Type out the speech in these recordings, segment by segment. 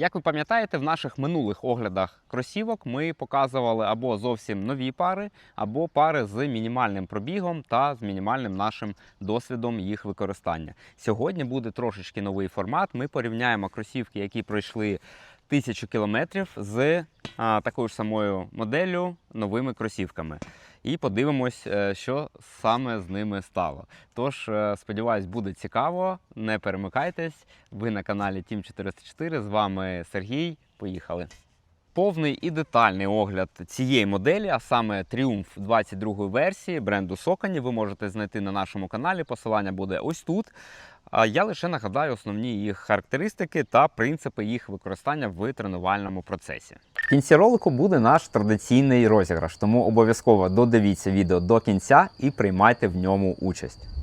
Як ви пам'ятаєте, в наших минулих оглядах кросівок ми показували або зовсім нові пари, або пари з мінімальним пробігом та з мінімальним нашим досвідом їх використання. Сьогодні буде трошечки новий формат. Ми порівняємо кросівки, які пройшли тисячу кілометрів з а, такою ж самою моделлю новими кросівками. І подивимось, е, що саме з ними стало. Тож, е, сподіваюсь, буде цікаво. Не перемикайтесь. Ви на каналі Тім 404. З вами Сергій. Поїхали. Повний і детальний огляд цієї моделі, а саме Triumph 22 версії бренду Sokani, ви можете знайти на нашому каналі. Посилання буде ось тут. Я лише нагадаю основні їх характеристики та принципи їх використання в тренувальному процесі. В кінці ролику буде наш традиційний розіграш, тому обов'язково додивіться відео до кінця і приймайте в ньому участь.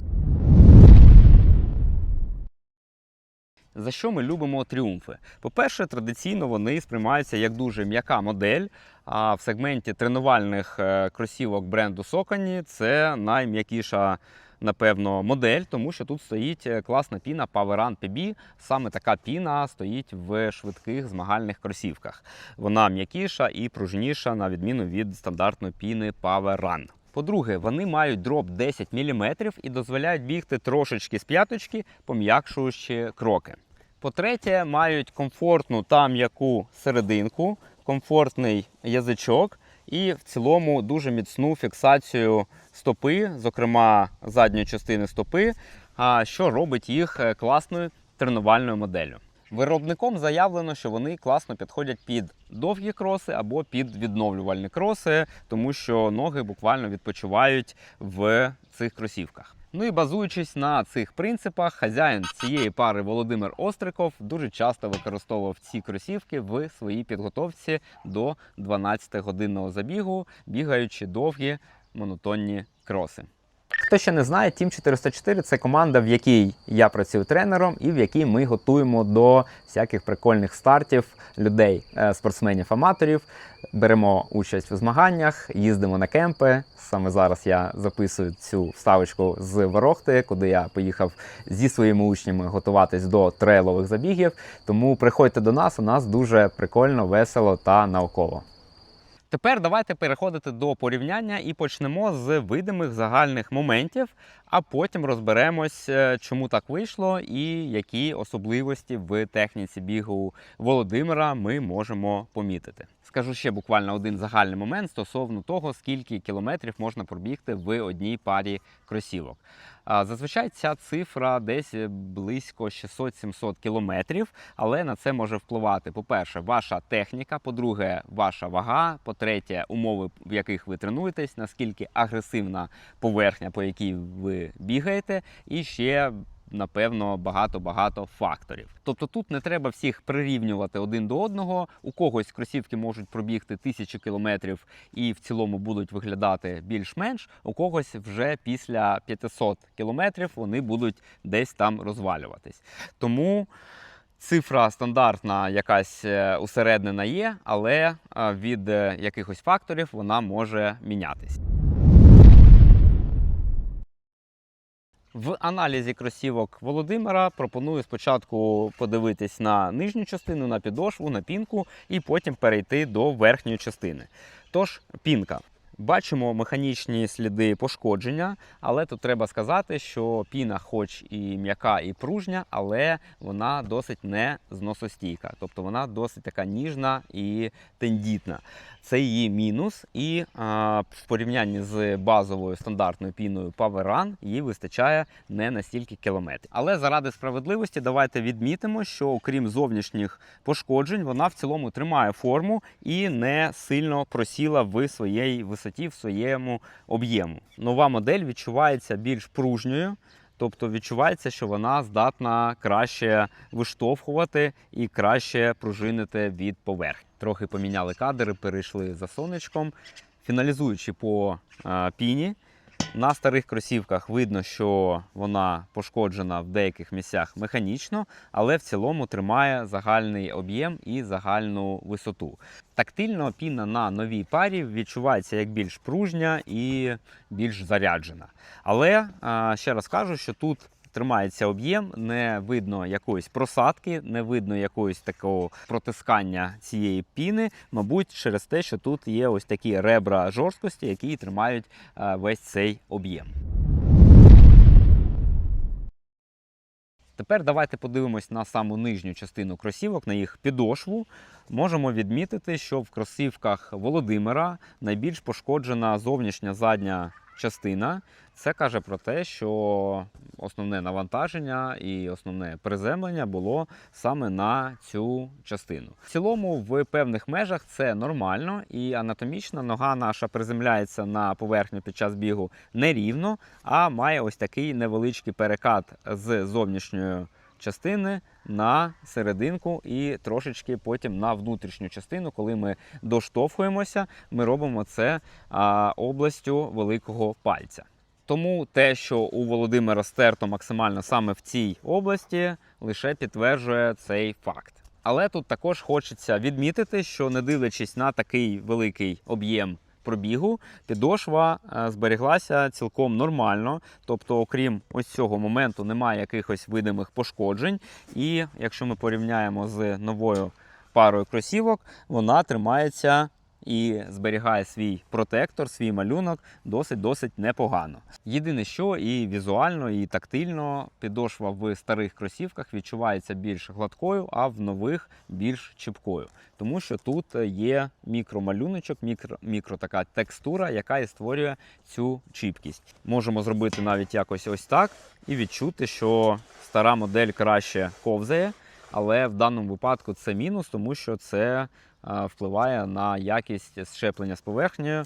За що ми любимо тріумфи? По-перше, традиційно вони сприймаються як дуже м'яка модель. А в сегменті тренувальних е, кросівок бренду Sokani це найм'якіша. Напевно, модель, тому що тут стоїть е, класна піна PowerRun PB. Саме така піна стоїть в швидких змагальних кросівках. Вона м'якіша і пружніша, на відміну від стандартної піни PowerRun. По-друге, вони мають дроп 10 мм і дозволяють бігти трошечки з п'яточки, пом'якшуючи кроки. По-третє, мають комфортну та м'яку серединку, комфортний язичок і в цілому дуже міцну фіксацію стопи, зокрема задньої частини стопи, що робить їх е, класною тренувальною моделлю. Виробником заявлено, що вони класно підходять під довгі кроси або під відновлювальні кроси, тому що ноги буквально відпочивають в цих кросівках. Ну і базуючись на цих принципах, хазяїн цієї пари Володимир Остриков дуже часто використовував ці кросівки в своїй підготовці до 12-годинного забігу, бігаючи довгі монотонні кроси. Хто ще не знає, Team 404 це команда, в якій я працюю тренером і в якій ми готуємо до всяких прикольних стартів людей, е, спортсменів-аматорів. Беремо участь у змаганнях, їздимо на кемпи. Саме зараз я записую цю вставочку з Ворохти, куди я поїхав зі своїми учнями готуватись до трейлових забігів. Тому приходьте до нас, у нас дуже прикольно, весело та науково. Тепер давайте переходити до порівняння і почнемо з видимих загальних моментів, а потім розберемось, е, чому так вийшло і які особливості в техніці бігу Володимира ми можемо помітити. Скажу ще буквально один загальний момент стосовно того, скільки кілометрів можна пробігти в одній парі кросівок. Зазвичай ця цифра десь близько 600-700 кілометрів, але на це може впливати, по-перше, ваша техніка, по-друге, ваша вага, по-третє, умови, в яких ви тренуєтесь, наскільки агресивна поверхня, по якій ви бігаєте, і ще. Напевно, багато-багато факторів. Тобто тут не треба всіх прирівнювати один до одного. У когось кросівки можуть пробігти тисячу кілометрів і в цілому будуть виглядати більш-менш. У когось вже після 500 кілометрів вони будуть десь там розвалюватись. Тому цифра стандартна, якась е, усереднена є, але е, від е, якихось факторів вона може мінятись. В аналізі кросівок Володимира пропоную спочатку подивитись на нижню частину, на підошву, на пінку, і потім перейти до верхньої частини. Тож, пінка. Бачимо механічні сліди пошкодження, але тут треба сказати, що піна, хоч і м'яка, і пружня, але вона досить не зносостійка, тобто вона досить така ніжна і тендітна. Це її мінус, і а, в порівнянні з базовою стандартною піною PowerRun їй вистачає не на стільки кілометрів. Але заради справедливості давайте відмітимо, що окрім зовнішніх пошкоджень, вона в цілому тримає форму і не сильно просіла в своїй висоті, в своєму об'єму. Нова модель відчувається більш пружньою. Тобто відчувається, що вона здатна краще виштовхувати і краще пружинити від поверхні. Трохи поміняли кадри, перейшли за сонечком. Фіналізуючи по е, піні, на старих кросівках видно, що вона пошкоджена в деяких місцях механічно, але в цілому тримає загальний об'єм і загальну висоту. Тактильно піна на новій парі відчувається як більш пружня і більш заряджена. Але ще раз кажу, що тут тримається об'єм, не видно якоїсь просадки, не видно якогось такого протискання цієї піни. Мабуть, через те, що тут є ось такі ребра жорсткості, які тримають е, весь цей об'єм. Тепер давайте подивимось на саму нижню частину кросівок, на їх підошву. Можемо відмітити, що в кросівках Володимира найбільш пошкоджена зовнішня задня частина. Це каже про те, що основне навантаження і основне приземлення було саме на цю частину. В цілому, в певних межах це нормально, і анатомічно нога наша приземляється на поверхню під час бігу нерівно, а має ось такий невеличкий перекат з зовнішньої частини на серединку і трошечки потім на внутрішню частину. Коли ми доштовхуємося, ми робимо це областю великого пальця. Тому те, що у Володимира стерто максимально саме в цій області, лише підтверджує цей факт. Але тут також хочеться відмітити, що не дивлячись на такий великий об'єм пробігу, підошва е, зберіглася цілком нормально. Тобто, окрім ось цього моменту, немає якихось видимих пошкоджень. І якщо ми порівняємо з новою парою кросівок, вона тримається і зберігає свій протектор, свій малюнок досить-досить непогано. Єдине, що і візуально, і тактильно підошва в старих кросівках відчувається більш гладкою, а в нових більш чіпкою. Тому що тут є мікромалюночок, мікро, мікро така текстура, яка і створює цю чіпкість. Можемо зробити навіть якось ось так і відчути, що стара модель краще ковзає. Але в даному випадку це мінус, тому що це впливає на якість щеплення з поверхнею. Е,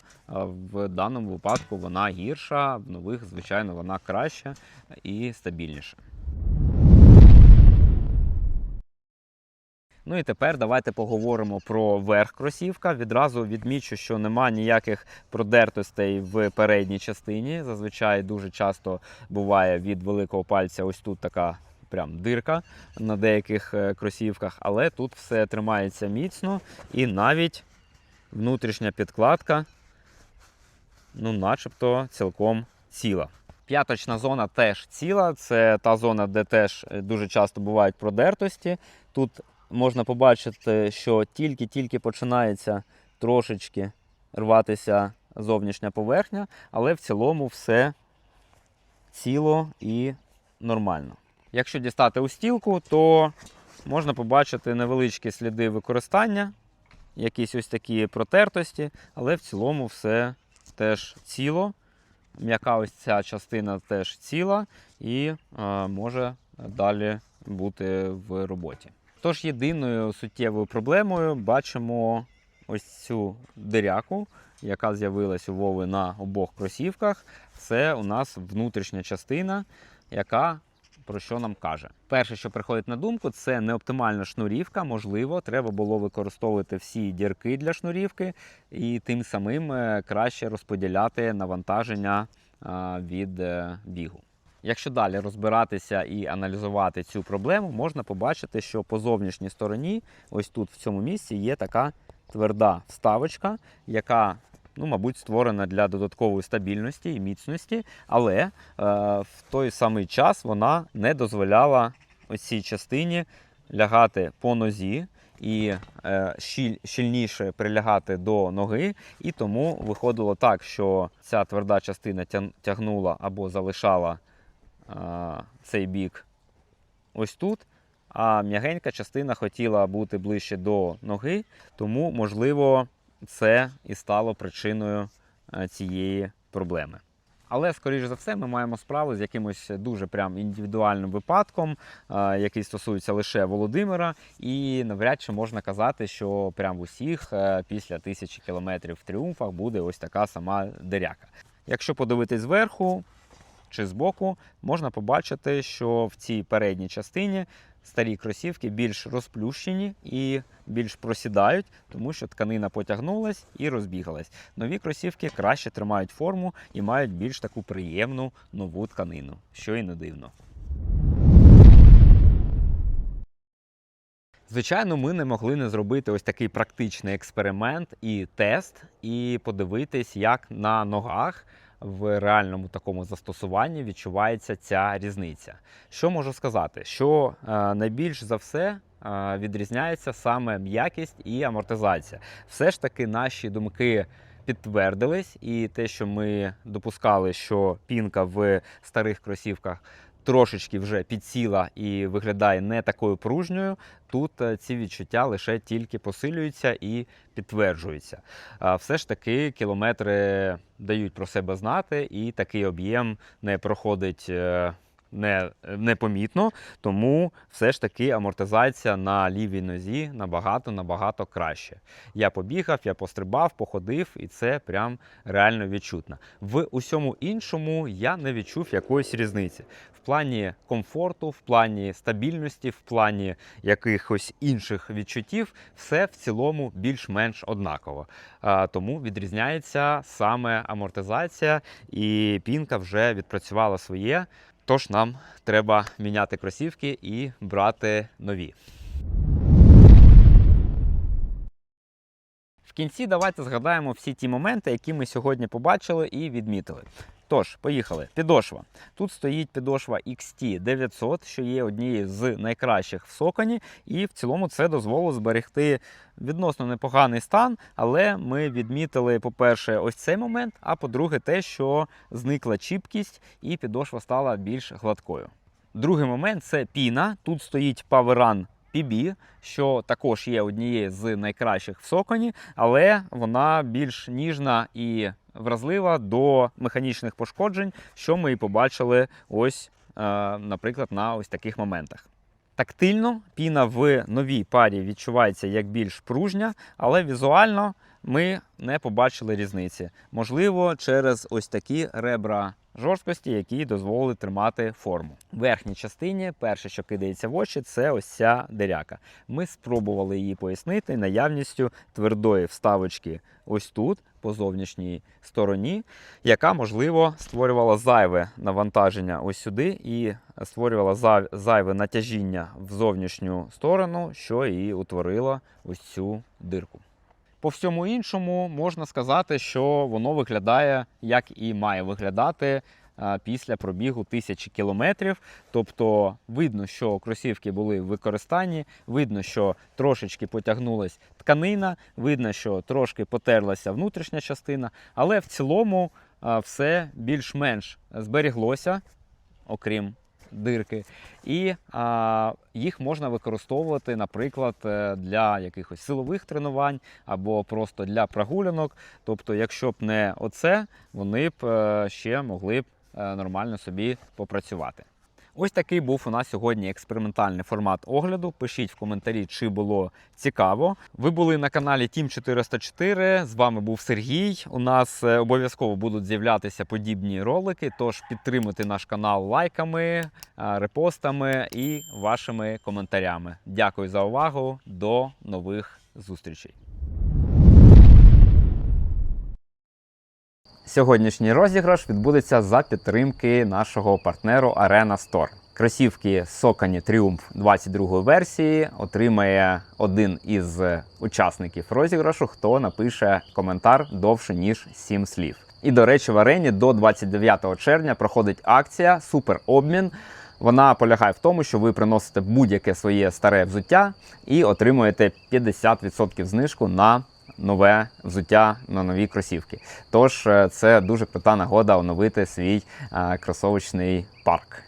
В даному випадку вона гірша, в нових, звичайно, вона краща і стабільніша. Ну і тепер давайте поговоримо про верх кросівка. Відразу відмічу, що нема ніяких продертостей в передній частині. Зазвичай дуже часто буває від великого пальця ось тут така прям дирка на деяких е, кросівках, але тут все тримається міцно і навіть внутрішня підкладка, ну, начебто, цілком ціла. П'яточна зона теж ціла. Це та зона, де теж е, дуже часто бувають продертості. Тут можна побачити, що тільки-тільки починається трошечки рватися зовнішня поверхня, але в цілому все ціло і нормально. Якщо дістати устілку, то можна побачити невеличкі сліди використання, якісь ось такі протертості, але в цілому все теж ціло. М'яка ось ця частина теж ціла і е, може далі бути в роботі. Тож єдиною суттєвою проблемою бачимо ось цю диряку, яка з'явилась у Вови на обох кросівках. Це у нас внутрішня частина, яка про що нам каже. Перше, що приходить на думку, це неоптимальна шнурівка. Можливо, треба було використовувати всі дірки для шнурівки і тим самим е, краще розподіляти навантаження від е, бігу. Якщо далі розбиратися і аналізувати цю проблему, можна побачити, що по зовнішній стороні, ось тут в цьому місці, є така тверда вставочка, яка, ну, мабуть, створена для додаткової стабільності і міцності, але е, в той самий час вона не дозволяла ось цій частині лягати по нозі. І е, щіль, щільніше прилягати до ноги, і тому виходило так, що ця тверда частина тягнула або залишала а, цей бік ось тут, а м'ягенька частина хотіла бути ближче до ноги, тому, можливо, це і стало причиною е, цієї проблеми. Але, скоріш за все, ми маємо справу з якимось дуже прям індивідуальним випадком, е, який стосується лише Володимира, і навряд чи можна казати, що прям в усіх е, після тисячі кілометрів в тріумфах буде ось така сама диряка. Якщо подивитись зверху, чи збоку, можна побачити, що в цій передній частині старі кросівки більш розплющені і більш просідають, тому що тканина потягнулась і розбігалась. Нові кросівки краще тримають форму і мають більш таку приємну нову тканину, що і не дивно. Звичайно, ми не могли не зробити ось такий практичний експеримент і тест, і подивитись, як на ногах в реальному такому застосуванні відчувається ця різниця. Що можу сказати? Що е, найбільш за все е, відрізняється саме м'якість і амортизація. Все ж таки наші думки підтвердились, і те, що ми допускали, що пінка в старих кросівках трошечки вже підсіла і виглядає не такою пружньою, тут е, ці відчуття лише тільки посилюються і підтверджуються. Все ж таки кілометри дають про себе знати, і такий об'єм не проходить. Не, непомітно, тому все ж таки амортизація на лівій нозі набагато набагато краще. Я побігав, я пострибав, походив, і це прям реально відчутно. В усьому іншому я не відчув якоїсь різниці. В плані комфорту, в плані стабільності, в плані якихось інших відчуттів, все в цілому більш-менш однаково. А, Тому відрізняється саме амортизація, і пінка вже відпрацювала своє. Тож нам треба міняти кросівки і брати нові. В кінці давайте згадаємо всі ті моменти, які ми сьогодні побачили і відмітили. Тож, поїхали. Підошва. Тут стоїть підошва XT 900, що є однією з найкращих в Соконі, і в цілому це дозволило зберегти відносно непоганий стан. Але ми відмітили, по-перше, ось цей момент, а по-друге, те, що зникла чіпкість і підошва стала більш гладкою. Другий момент це піна. Тут стоїть PowerRun PB, що також є однією з найкращих в Соконі, але вона більш ніжна і вразлива до механічних пошкоджень, що ми і побачили ось, е, наприклад, на ось таких моментах. Тактильно піна в новій парі відчувається як більш пружня, але візуально ми не побачили різниці. Можливо, через ось такі ребра жорсткості, які дозволили тримати форму. В верхній частині перше, що кидається в очі, це ось ця диряка. Ми спробували її пояснити наявністю твердої вставочки ось тут, по зовнішній стороні, яка, можливо, створювала зайве навантаження ось сюди і створювала зайве натяжіння в зовнішню сторону, що і утворило ось цю дирку. По всьому іншому можна сказати, що воно виглядає як і має виглядати після пробігу тисячі кілометрів. Тобто видно, що кросівки були в використанні, видно, що трошечки потягнулась тканина, видно, що трошки потерлася внутрішня частина, але в цілому все більш-менш зберіглося, окрім дирки, і а, їх можна використовувати, наприклад, е, для якихось силових тренувань або просто для прогулянок. Тобто, якщо б не оце, вони б е, ще могли б е, нормально собі попрацювати. Ось такий був у нас сьогодні експериментальний формат огляду. Пишіть в коментарі, чи було цікаво. Ви були на каналі Team 404. З вами був Сергій. У нас е, обов'язково будуть з'являтися подібні ролики. Тож підтримуйте наш канал лайками, е, репостами і вашими коментарями. Дякую за увагу. До нових зустрічей. Сьогоднішній розіграш відбудеться за підтримки нашого партнеру Arena Store. Кросівки Socony Triumph 22 версії отримає один із учасників розіграшу, хто напише коментар довше ніж 7 слів. І до речі, в арені до 29 червня проходить акція Супер обмін. Вона полягає в тому, що ви приносите будь-яке своє старе взуття і отримуєте 50% знижку на нове взуття на нові кросівки. Тож е, це дуже крута нагода оновити свій е, кросовочний парк.